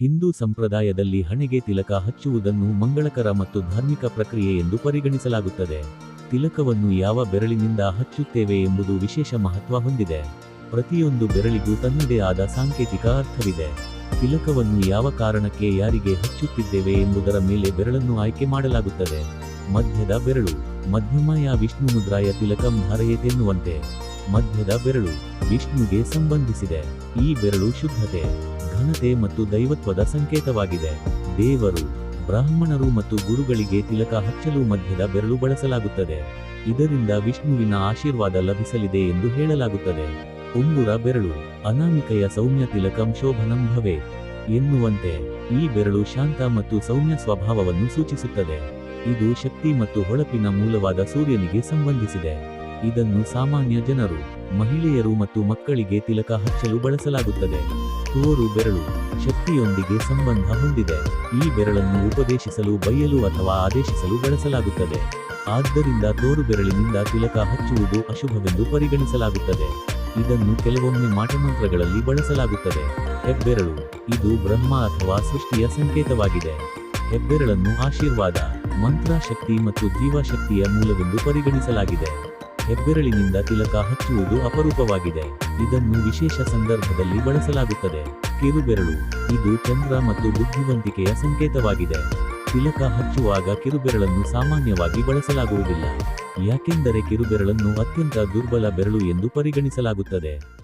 ಹಿಂದೂ ಸಂಪ್ರದಾಯದಲ್ಲಿ ಹಣೆಗೆ ತಿಲಕ ಹಚ್ಚುವುದನ್ನು ಮಂಗಳಕರ ಮತ್ತು ಧಾರ್ಮಿಕ ಪ್ರಕ್ರಿಯೆ ಎಂದು ಪರಿಗಣಿಸಲಾಗುತ್ತದೆ. ತಿಲಕವನ್ನು ಯಾವ ಬೆರಳಿನಿಂದ ಹಚ್ಚುತ್ತೇವೆ ಎಂಬುದು ವಿಶೇಷ ಮಹತ್ವ ಹೊಂದಿದೆ. ಪ್ರತಿಯೊಂದು ಬೆರಳಿಗೂ ತನ್ನದೇ ಆದ ಸಾಂಕೇತಿಕ ಅರ್ಥವಿದೆ. ತಿಲಕವನ್ನು ಯಾವ ಕಾರಣಕ್ಕೆ ಯಾರಿಗೆ ಹಚ್ಚುತ್ತಿದ್ದೇವೆ ಎಂಬುದರ ಮೇಲೆ ಬೆರಳನ್ನು ಆಯ್ಕೆ ಮಾಡಲಾಗುತ್ತದೆ. ಮಧ್ಯದ ಬೆರಳು ಮಧ್ಯಮಯ ವಿಷ್ಣು ಮುದ್ರಾಯ ತಿಲಕಂ ಹರೆಯತೆನ್ನುವಂತೆ ಮಧ್ಯದ ಬೆರಳು, ವಿಷ್ಣುಗೆ ಸಂಬಂಧಿಸಿದೆ. ಈ ಬೆರಳು ಶುದ್ಧತೆ. ಘನತೆ ಮತ್ತು ದೈವತ್ವದ ಸಂಕೇತವಾಗಿದೆ. ದೇವರು, ಬ್ರಾಹ್ಮಣರು ಮತ್ತು ಗುರುಗಳಿಗೆ ತಿಲಕ ಹಚ್ಚಲು ಮಧ್ಯದ ಬೆರಳು ಬಳಸಲಾಗುತ್ತದೆ. ಇದರಿಂದ ವಿಷ್ಣುವಿನ ಆಶೀರ್ವಾದ ಲಭಿಸಲಿದೆ ಎಂದು ಹೇಳಲಾಗುತ್ತದೆ. ಉಂಗುರ ಬೆರಳು, ಅನಾಮಿಕೆಯ ಸೌಮ್ಯ ತಿಲಕಂ ಶೋಭನಂ ಭವೆ ಎನ್ನುವಂತೆ ಈ ಬೆರಳು ಶಾಂತ ಮತ್ತು ಸೌಮ್ಯ ಸ್ವಭಾವವನ್ನು ಸೂಚಿಸುತ್ತದೆ. ಇದು ಶಕ್ತಿ ಮತ್ತು ಹೊಳಪಿನ ಮೂಲವಾದ ಸೂರ್ಯನಿಗೆ ಸಂಬಂಧಿಸಿದೆ. ಇದನ್ನು ಸಾಮಾನ್ಯ ಜನರು ಮಹಿಳೆಯರು ಮತ್ತು ಮಕ್ಕಳಿಗೆ ತಿಲಕ ಹಚ್ಚಲು ಬಳಸಲಾಗುತ್ತದೆ. ತೋರು ಬೆರಳು ಶಕ್ತಿಯೊಂದಿಗೆ ಸಂಬಂಧ ಹೊಂದಿದೆ. ಈ ಬೆರಳನ್ನು ಉಪದೇಶಿಸಲು, ಬೈಯಲು ಅಥವಾ ಆದೇಶಿಸಲು ಬಳಸಲಾಗುತ್ತದೆ. ಆದ್ದರಿಂದ ತೋರು ಬೆರಳಿನಿಂದ ತಿಲಕ ಹಚ್ಚುವುದು ಅಶುಭವೆಂದು ಪರಿಗಣಿಸಲಾಗುತ್ತದೆ. ಇದನ್ನು ಕೆಲವೊಮ್ಮೆ ಮಾಟಮಂತ್ರಗಳಲ್ಲಿ ಬಳಸಲಾಗುತ್ತದೆ. ಹೆಬ್ಬೆರಳು, ಇದು ಬ್ರಹ್ಮ ಅಥವಾ ಸೃಷ್ಟಿಯ ಸಂಕೇತವಾಗಿದೆ. ಹೆಬ್ಬೆರಳನ್ನು ಆಶೀರ್ವಾದ ಮಂತ್ರ ಶಕ್ತಿ ಮತ್ತು ಜೀವಶಕ್ತಿಯ ಮೂಲವೆಂದು ಪರಿಗಣಿಸಲಾಗಿದೆ. ಹೆಬ್ಬೆರಳಿನಿಂದ ತಿಲಕ ಹಚ್ಚುವುದು ಅಪರೂಪವಾಗಿದೆ. ಇದನ್ನು ವಿಶೇಷ ಸಂದರ್ಭದಲ್ಲಿ ಬಳಸಲಾಗುತ್ತದೆ. ಕಿರುಬೆರಳು, ಇದು ಚಂದ್ರ ಮತ್ತು ಬುದ್ಧಿವಂತಿಕೆಯ ಸಂಕೇತವಾಗಿದೆ. ತಿಲಕ ಹಚ್ಚುವಾಗ ಕಿರುಬೆರಳನ್ನು ಸಾಮಾನ್ಯವಾಗಿ ಬಳಸಲಾಗುವುದಿಲ್ಲ. ಯಾಕೆಂದರೆ ಕಿರುಬೆರಳನ್ನು ಅತ್ಯಂತ ದುರ್ಬಲ ಬೆರಳು ಎಂದು ಪರಿಗಣಿಸಲಾಗುತ್ತದೆ.